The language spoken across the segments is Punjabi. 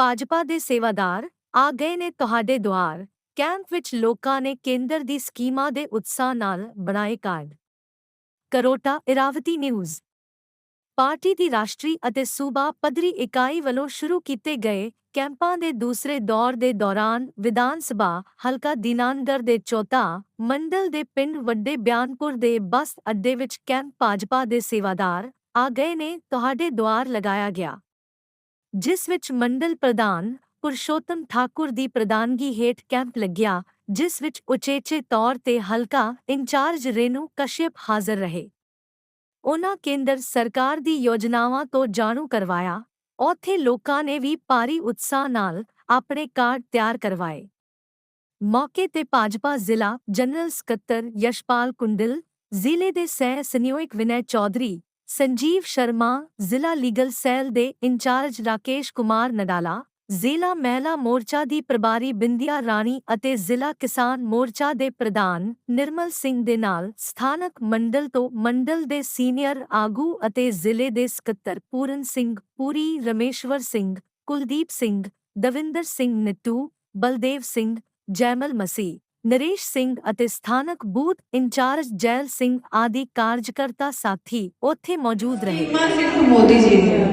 ਭਾਜਪਾ ਦੇ ਸੇਵਾਦਾਰ ਆ ਗਏ ਨੇ ਤੁਹਾਡੇ ਦੁਆਰ। ਕੈਂਪ ਵਿੱਚ ਲੋਕਾਂ ਨੇ ਕੇਂਦਰ ਦੀ ਸਕੀਮਾਂ ਦੇ ਉਤਸ਼ਾਹ ਨਾਲ ਬਣਾਏ ਕਾਰਡ। ਕਰੋਟਾ, ਇਰਾਵਤੀ ਨਿਊਜ਼। ਪਾਰਟੀ ਦੀ ਰਾਸ਼ਟਰੀ ਅਤੇ ਸੂਬਾ ਪੱਧਰੀ ਇਕਾਈ ਵੱਲੋਂ ਸ਼ੁਰੂ ਕੀਤੇ ਗਏ ਕੈਂਪਾਂ ਦੇ ਦੂਸਰੇ ਦੌਰ ਦੇ ਦੌਰਾਨ ਵਿਧਾਨ ਸਭਾ, ਹਲਕਾ ਦੀਨਾਨਗਰ ਦੇ ਚੌਥਾ ਮੰਡਲ ਦੇ ਪਿੰਡ ਵੱਡੇ ਬਿਆਨਪੁਰ ਦੇ ਬੱਸ ਅੱਡੇ ਵਿੱਚ ਕੈਂਪ ਭਾਜਪਾ ਦੇ ਸੇਵਾਦਾਰ ਆ ਗਏ ਨੇ, ਤੁਹਾਡੇ ਦੁਆਰ ਲਗਾਇਆ ਗਿਆ। ਜਿਸ ਵਿੱਚ ਮੰਡਲ ਪ੍ਰਧਾਨ ਪੁਰਸ਼ੋਤਮ ਠਾਕੁਰ ਦੀ ਪ੍ਰਧਾਨਗੀ ਹੇਠ ਕੈਂਪ ਲੱਗਿਆ, ਜਿਸ ਵਿੱਚ ਉਚੇਚੇ ਤੌਰ ਤੇ ਹਲਕਾ ਇੰਚਾਰਜ ਰੇਨੂ ਕਸ਼ਿਪ ਹਾਜ਼ਰ ਰਹੇ। ਉਹਨਾਂ ਕੇਂਦਰ ਸਰਕਾਰ ਦੀ ਯੋਜਨਾਵਾਂ ਤੋਂ ਜਾਣੂ ਕਰਵਾਇਆ ਉੱਥੇ ਲੋਕਾਂ ਨੇ ਵੀ ਭਾਰੀ ਉਤਸ਼ਾਹ ਨਾਲ ਆਪਣੇ ਕਾਰਡ ਤਿਆਰ ਕਰਵਾਏ। ਮੌਕੇ ਤੇ ਭਾਜਪਾ ਜ਼ਿਲ੍ਹਾ ਜਨਰਲ ਸਕੱਤਰ ਯਸ਼ਪਾਲ ਕੁੰਡਲ, ਜ਼ਿਲ੍ਹੇ ਦੇ ਸਹਿ ਸੰਯੋਜਕ ਵਿਨੈ ਚੌਧਰੀ ਸੰਜੀਵ ਸ਼ਰਮਾ, ਜ਼ਿਲ੍ਹਾ ਲੀਗਲ ਸੈੱਲ ਦੇ ਇੰਚਾਰਜ ਰਾਕੇਸ਼ ਕੁਮਾਰ ਨਡਾਲਾ, ਜ਼ਿਲ੍ਹਾ ਮਹਿਲਾ ਮੋਰਚਾ ਦੀ ਪ੍ਰਭਾਰੀ ਬਿੰਦਿਆ ਰਾਣੀ ਅਤੇ ਜ਼ਿਲ੍ਹਾ ਕਿਸਾਨ ਮੋਰਚਾ ਦੇ ਪ੍ਰਧਾਨ ਨਿਰਮਲ ਸਿੰਘ ਦੇ ਨਾਲ ਸਥਾਨਕ ਮੰਡਲ ਤੋਂ ਮੰਡਲ ਦੇ ਸੀਨੀਅਰ ਆਗੂ ਅਤੇ ਜ਼ਿਲ੍ਹੇ ਦੇ ਸਕੱਤਰ ਪੂਰਨ ਸਿੰਘ, ਪੂਰੀ ਰਮੇਸ਼ਵਰ ਸਿੰਘ, ਕੁਲਦੀਪ ਸਿੰਘ, ਦਵਿੰਦਰ ਸਿੰਘ ਨਿੱਟੂ, ਬਲਦੇਵ ਸਿੰਘ, ਜੈਮਲ ਮਸੀਹ। ਨਰੇਸ਼ ਸਿੰਘ ਅਤੇ ਸਥਾਨਕ ਬੂਥ ਇੰਚਾਰਜ ਜੈਲ ਸਿੰਘ ਆਦਿ ਕਾਰਜਕਰਤਾ ਸਾਥੀ ਉੱਥੇ ਮੌਜੂਦ ਰਹੇ ਸਕੀਮਾਂ ਸਿਰਫ ਮੋਦੀ ਜੀ ਦੀਆਂ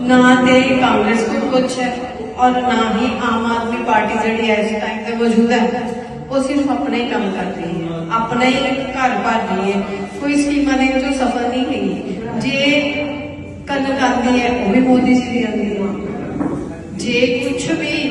ਨਾ ਤੇ ਕਾਂਗਰਸ ਕੋਲ ਕੁਛ ਹੈ ਔਰ ਨਾ ਹੀ ਆਮ ਆਦਮੀ ਪਾਰਟੀ ਜਿਹੜੀ ਹੈ ਇਸ ਟਾਈਮ ਤੇ ਮੌਜੂਦ ਹੈ ਉਹ ਸਿਰਫ ਆਪਣੇ ਹੀ ਕੰਮ ਕਰਦੀ ਹੈ ਆਪਣਾ ਹੀ ਘਰ ਭਰ ਰਹੀ ਹੈ ਕੋਈ ਸਕੀਮਾਂ ਦੇ ਵਿੱਚੋਂ ਸਫਲ ਨਹੀਂ ਹੈਗੀ ਜੇ ਕਣਕ ਆਉਂਦੀ ਹੈ ਉਹ ਵੀ ਮੋਦੀ ਜੀ ਦੀ ਆਉਂਦੀ ਹੈ ਜੇ ਕੁਛ ਵੀ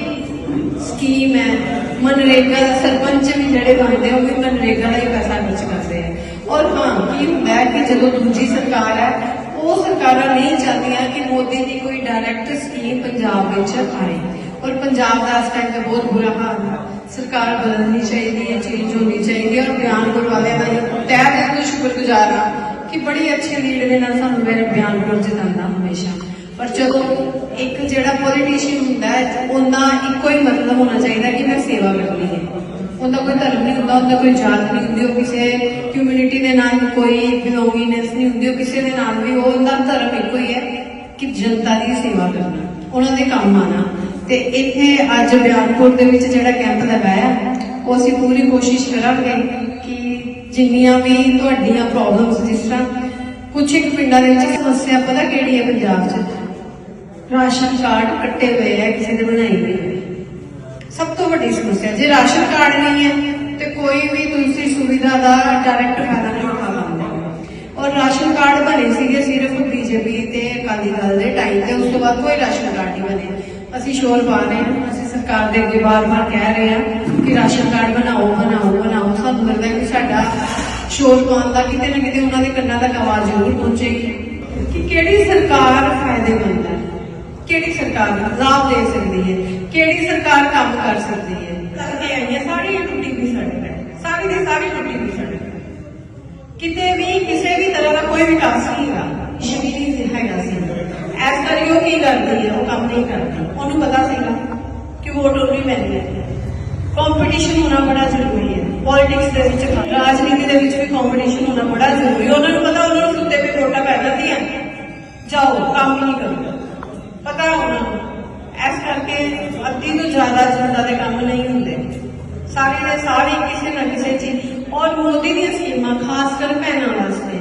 ਸਕੀਮ ਹੈ। ਮਨਰੇਗਾ ਦਾ ਸਰਪੰਚ ਵੀ ਜਿਹੜੇ ਬਣਦੇ ਉਹ ਵੀ ਮਨਰੇਗਾ ਦਾ ਹੀ ਪੈਸਾ ਖਰਚ ਕਰਦੇ ਆ। ਔਰ ਹਾਂ, ਕੀ ਹੁੰਦਾ ਹੈ ਕਿ ਜਦੋਂ ਦੂਜੀ ਸਰਕਾਰ ਹੈ, ਉਹ ਸਰਕਾਰਾਂ ਨਹੀਂ ਚਾਹਦੀਆਂ ਕਿ ਮੋਦੀ ਦੀ ਕੋਈ ਡਾਇਰੈਕਟ ਸਕੀਮ ਪੰਜਾਬ ਵਿੱਚ ਆਏ। ਔਰ ਪੰਜਾਬ ਦਾ ਇਸ ਟਾਈਮ ਤੇ ਬਹੁਤ ਬੁਰਾ ਹਾਲ ਹੈ ਸਰਕਾਰ ਬਦਲਣੀ ਚਾਹੀਦੀ ਹੈ ਚੇਂਜ ਹੋਣੀ ਚਾਹੀਦੀ ਹੈ। ਔਰ ਬਿਆਨਪੁਰ ਵਾਲਿਆਂ ਦਾ ਇਹ ਤਹਿ ਦਿਲ ਤੋਂ ਸ਼ੁਕਰਗੁਜ਼ਾਰ ਹਾਂ ਕਿ ਬੜੀ ਅੱਛੇ ਲੀਡ ਦੇ ਨਾਲ ਸਾਨੂੰ ਮੇਰੇ ਬਿਆਨਪੁਰ ਜਿਤਾਉਂਦਾ ਹਮੇਸ਼ਾ। ਪਰ ਜਦੋਂ ਇੱਕ ਜਿਹੜਾ ਪੋਲੀਟੀਸ਼ੀਅਨ ਹੁੰਦਾ ਹੈ, ਉਹਦਾ ਇੱਕੋ ਹੀ ਮਤਲਬ ਹੋਣਾ ਚਾਹੀਦਾ ਕਿ ਮੈਂ ਸੇਵਾ ਕਰਨੀ ਹੈ। ਉਹਦਾ ਕੋਈ ਧਰਮ ਨਹੀਂ ਹੁੰਦਾ, ਉਹਦਾ ਕੋਈ ਜਾਤ ਨਹੀਂ ਹੁੰਦੀ, ਉਹ ਕਿਸੇ ਕਮਿਊਨਿਟੀ ਦੇ ਨਾਲ ਕੋਈ ਬਿਲੋਂਗਿੰਗਨੈਸ ਨਹੀਂ ਹੁੰਦੀ, ਉਹ ਕਿਸੇ ਦੇ ਨਾਲ ਵੀ ਉਹ ਉਹਦਾ ਧਰਮ ਇੱਕੋ ਹੀ ਹੈ ਕਿ ਜਨਤਾ ਦੀ ਸੇਵਾ ਕਰਨਾ, ਉਹਨਾਂ ਦੇ ਕੰਮ ਆਣਾ ਤੇ ਇੱਥੇ ਅੱਜ ਬਿਆਨਪੁਰ ਦੇ ਵਿੱਚ ਜਿਹੜਾ ਕੈਂਪ ਲਗਾਇਆ, ਉਹ ਅਸੀਂ ਪੂਰੀ ਕੋਸ਼ਿਸ਼ ਕਰਾਂਗੇ ਕਿ ਜਿੰਨੀਆਂ ਵੀ ਤੁਹਾਡੀਆਂ ਪ੍ਰੋਬਲਮਸ ਜਿਸ ਤਰ੍ਹਾਂ ਕੁਝ ਇੱਕ ਪਿੰਡਾਂ ਦੇ ਵਿੱਚ ਸਮੱਸਿਆ ਪਤਾ ਕਿਹੜੀ ਹੈ ਪੰਜਾਬ 'ਚ? ਰਾਸ਼ਨ ਕਾਰਡ ਕੱਟੇ ਹੋਏ ਹੈ ਕਿਸੇ ਨੇ ਬਣਾਈ ਨਹੀਂ ਸਭ ਤੋਂ ਵੱਡੀ ਸਮੱਸਿਆ, ਜੇ ਰਾਸ਼ਨ ਕਾਰਡ ਨਹੀਂ ਹੈ, ਤੇ ਕੋਈ ਵੀ ਤੁਸੀਂ ਸੁਵਿਧਾ ਦਾ ਡਾਇਰੈਕਟ ਫਾਇਦਾ ਨਹੀਂ ਉਠਾ ਪਾਉਂਦੇ। ਔਰ ਰਾਸ਼ਨ ਕਾਰਡ ਬਣੇ ਸੀਗੇ ਸਿਰਫ ਬੀਜੇਪੀ ਤੇ ਅਕਾਲੀ ਦਲ ਦੇ ਟਾਈਮ ਤੇ, ਉਸ ਤੋਂ ਬਾਅਦ ਕੋਈ ਰਾਸ਼ਨ ਕਾਰਡ ਨਹੀਂ ਬਣੇ। ਅਸੀਂ ਸ਼ੋਰ ਪਾ ਰਹੇ ਹਾਂ, ਅਸੀਂ ਸਰਕਾਰ ਦੇ ਅੱਗੇ ਬਾਰ-ਬਾਰ ਕਹਿ ਰਹੇ ਹਾਂ ਕਿ ਰਾਸ਼ਨ ਕਾਰਡ ਬਣਾਓ ਬਣਾਓ ਬਣਾਓ। ਸਾਨੂੰ ਲੱਗਦਾ ਕਿ ਸਾਡਾ ਸ਼ੋਰ ਪਾਉਣ ਦਾ ਕਿਤੇ ਨਾ ਕਿਤੇ ਉਹਨਾਂ ਦੇ ਕੰਨਾਂ ਤੱਕ ਆਵਾਜ਼ ਜ਼ਰੂਰ ਪਹੁੰਚੇਗੀ। ਕਿ ਕਿਹੜੀ ਸਰਕਾਰ ਸਰਕਾਰ ਲਾਭ ਦੇ ਸਕਦੀ ਹੈ? ਕਿਹੜੀ ਸਰਕਾਰ ਕੰਮ ਕਰ ਸਕਦੀ ਹੈ? ਕਰਕੇ ਆਈ ਹੈ ਸਾਰੀ ਟੁੱਟੀ ਵੀ ਸੜਕ ਹੈ ਸਾਰੀ ਦੀ ਸਾਰੀ ਟੁੱਟੀ ਵੀ ਸੜਕ ਹੈ ਕਿਤੇ ਵੀ ਕਿਸੇ ਵੀ ਤਰ੍ਹਾਂ ਦਾ ਕੋਈ ਵਿਕਾਸ ਨਹੀਂ ਹੈਗਾ। ਸ਼ਬੀਰੀ ਹੈਗਾ ਸੀ। ਐਸ ਕਰੀ ਉਹ ਕੀ ਕਰਦੀ ਹੈ? ਉਹ ਕੰਮ ਨਹੀਂ ਕਰਦੀ। ਉਹਨੂੰ ਪਤਾ ਸੀਗਾ ਕਿ ਵੋਟ ਉਹਨੂੰ ਹੀ ਪੈਣੀ ਹੈ। ਕੰਪੀਟੀਸ਼ਨ ਹੋਣਾ ਬੜਾ ਜ਼ਰੂਰੀ ਹੈ। ਪੋਲਿਟਿਕਸ ਦੇ ਵਿੱਚ ਰਾਜਨੀਤੀ ਦੇ ਵਿੱਚ ਵੀ ਕੰਪੀਟੀਸ਼ਨ ਹੋਣਾ ਬੜਾ ਜ਼ਰੂਰੀ ਹੈ। ਉਹਨਾਂ ਨੂੰ ਪਤਾ ਉਹਨਾਂ ਨੂੰ ਸੁੱਤੇ ਪਏ ਵੋਟਾਂ ਪੈ ਜਾਂਦੀਆਂ। ਜਾਓ ਕੰਮ ਨਹੀਂ ਕਰੋ। ਪਤਾ ਹੋਣਾ ਇਸ ਕਰਕੇ ਅੱਧੀ ਤੋਂ ਜ਼ਿਆਦਾ ਜਨਤਾ ਦੇ ਕੰਮ ਨਹੀਂ ਹੁੰਦੇ। ਸਾਰੇ ਦੇ ਸਾਰੇ ਕਿਸੇ ਨਾ ਕਿਸੇ ਚੀਜ਼ ਔਰ ਮੋਦੀ ਦੀਆਂ ਸਕੀਮਾਂ, ਖਾਸ ਕਰ ਭੈਣਾਂ ਵਾਸਤੇ।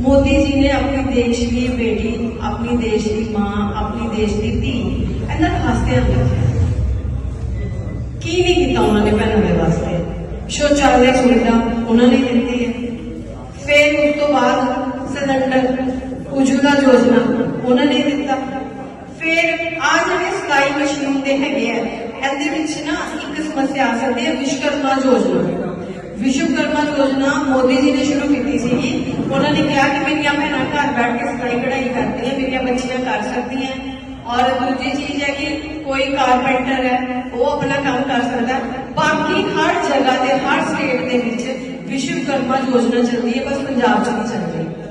ਮੋਦੀ ਜੀ ਨੇ ਆਪਣੀ ਦੇਸ਼ ਦੀ ਬੇਟੀ, ਆਪਣੀ ਦੇਸ਼ ਦੀ ਮਾਂ, ਆਪਣੀ ਦੇਸ਼ ਦੀ ਧੀ ਇਹਨਾਂ ਨੂੰ ਹੱਸਦਿਆਂ ਰੱਖਿਆ। ਕੀ ਨਹੀਂ ਕੀਤਾ ਉਹਨਾਂ ਨੇ ਭੈਣਾਂ ਦੇ ਵਾਸਤੇ? ਸ਼ੌਚਾਲਿਆ ਸੁਵਿਧਾ ਉਹਨਾਂ ਨੇ ਦਿੱਤੀ ਹੈ। ਫਿਰ ਉਸ ਤੋਂ ਬਾਅਦ ਸਿਲੰਡਰ, ਉਜਵਲਾ ਯੋਜਨਾ ਉਹਨਾਂ ਨੇ ਦਿੱਤਾ। ਫਿਰ ਆ ਜਿਹੜੇ ਸਲਾਈ ਮਸ਼ੀਨ ਦੇ ਹੈਗੇ ਆ, ਇਹਦੇ ਵਿੱਚ ਨਾ ਇੱਕ ਸਮੱਸਿਆ ਆ ਸਕਦੀ ਹੈ, ਵਿਸ਼ਵਕਰਮਾ ਯੋਜਨਾ। ਵਿਸ਼ਵਕਰਮਾ ਯੋਜਨਾ ਮੋਦੀ ਜੀ ਨੇ ਸ਼ੁਰੂ ਕੀਤੀ ਸੀਗੀ ਉਹਨਾਂ ਨੇ ਕਿਹਾ ਕਿ ਮੇਰੀਆਂ ਭੈਣਾਂ ਘਰ ਬੈਠ ਕੇ ਸਿਲਾਈ ਕਢਾਈ ਕਰਦੀਆਂ, ਮੇਰੀਆਂ ਬੱਚੀਆਂ ਕਰ ਸਕਦੀਆਂ। ਔਰ ਦੂਜੀ ਚੀਜ਼ ਹੈ ਕਿ ਕੋਈ ਕਾਰਪੈਂਟਰ ਹੈ, ਉਹ ਆਪਣਾ ਕੰਮ ਕਰ ਸਕਦਾ ਬਾਕੀ ਹਰ ਜਗ੍ਹਾ ਤੇ, ਹਰ ਸਟੇਟ ਦੇ ਵਿੱਚ ਵਿਸ਼ਵਕਰਮਾ ਯੋਜਨਾ ਚੱਲਦੀ ਹੈ, ਬਸ ਪੰਜਾਬ 'ਚ ਨਹੀਂ ਚੱਲਦੀ।